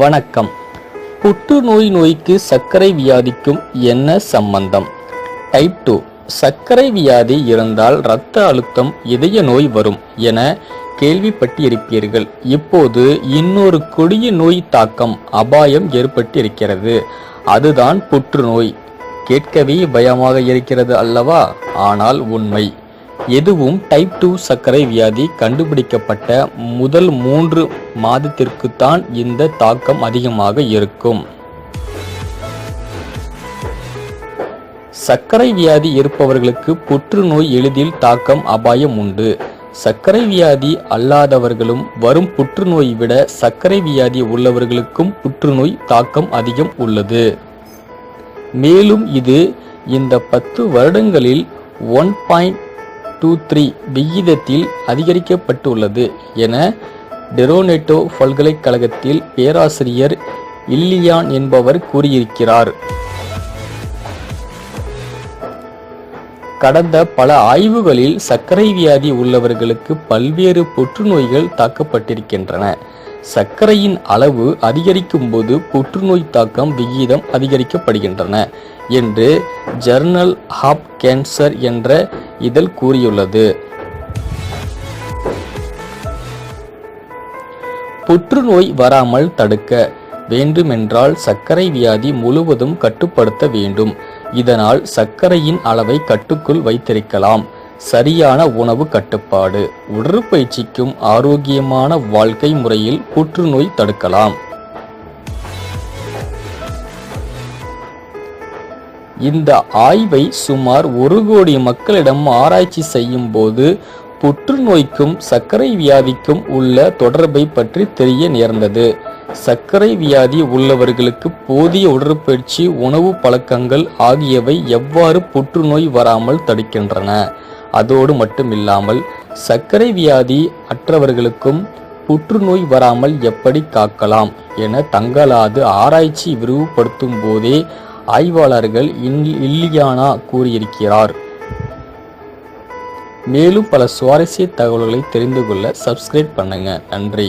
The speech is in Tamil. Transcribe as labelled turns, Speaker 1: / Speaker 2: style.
Speaker 1: வணக்கம். புற்றுநோய் நோய்க்கு சர்க்கரை வியாதிக்கும் என்ன சம்பந்தம்? டைப் டூ சர்க்கரை வியாதி இருந்தால் இரத்த அழுத்தம் இதய நோய் வரும் என கேள்விப்பட்டிருப்பீர்கள். இப்போது இன்னொரு கொடிய நோய் தாக்கம் அபாயம் ஏற்பட்டிருக்கிறது. அதுதான் புற்றுநோய் கேட்கவே பயமாக இருக்கிறது அல்லவா? ஆனால் உண்மை. எதுவும் டைப் டூ சர்க்கரை வியாதி கண்டுபிடிக்கப்பட்ட முதல் மூன்று மாதத்திற்குத்தான் இந்த தாக்கம் அதிகமாக இருக்கும். சர்க்கரை வியாதி இருப்பவர்களுக்கு புற்றுநோய் எளிதில் தாக்கம் அபாயம் உண்டு. சர்க்கரை வியாதி அல்லாதவர்களும் வரும் புற்றுநோய் விட சர்க்கரை வியாதி உள்ளவர்களுக்கும் புற்றுநோய் தாக்கம் அதிகம் உள்ளது. மேலும் இது இந்த பத்து வருடங்களில் ஒன் பாயிண்ட் டூ த்ரீ விகிதத்தில் அதிகரிக்கப்பட்டுள்ளது என டெரோனேட்டோ பல்கலைக்கழகத்தில் பேராசிரியர் இல்லியான் என்பவர் கூறியிருக்கிறார். கடந்த பல ஆய்வுகளில் சர்க்கரை வியாதி உள்ளவர்களுக்கு பல்வேறு புற்றுநோய்கள் தாக்கப்பட்டிருக்கின்றன. சர்க்கரையின் அளவு அதிகரிக்கும் போது புற்றுநோய் தாக்கம் விகிதம் அதிகரிக்கப்படுகின்றன என்று ஜர்னல் ஆப் கேன்சர் என்ற இதழ் கூறியுள்ளது. புற்றுநோய் வராமல் தடுக்க வேண்டுமென்றால் சர்க்கரை வியாதி முழுவதும் கட்டுப்படுத்த வேண்டும். இதனால் சர்க்கரையின் அளவை கட்டுக்குள் வைத்திருக்கலாம். சரியான உணவு கட்டுப்பாடு. உடற்பயிற்சிக்கும் ஆரோக்கியமான வாழ்க்கை முறையில் புற்றுநோய் தடுக்கலாம். இந்த ஆய்வை சுமார் ஒரு கோடி மக்களிடம் ஆராய்ச்சி செய்யும் போது புற்றுநோய்க்கும் சர்க்கரை வியாதிக்கும் உள்ள தொடர்பை பற்றி தெரிய நேர்ந்தது. சர்க்கரை வியாதி உள்ளவர்களுக்கு போதிய உடற்பயிற்சி உணவு பழக்கங்கள் ஆகியவை எவ்வாறு புற்றுநோய் வராமல் தடுக்கின்றன? அதோடு மட்டுமில்லாமல் சர்க்கரை வியாதி அற்றவர்களுக்கும் புற்றுநோய் வராமல் எப்படி காக்கலாம் என தங்களாது ஆராய்ச்சி விரிவுபடுத்தும் போதே ஆய்வாளர்கள் இல்லியானா கூறியிருக்கிறார். மேலும் பல சுவாரஸ்ய தகவல்களை தெரிந்து கொள்ள சப்ஸ்கிரைப் பண்ணுங்க. நன்றி.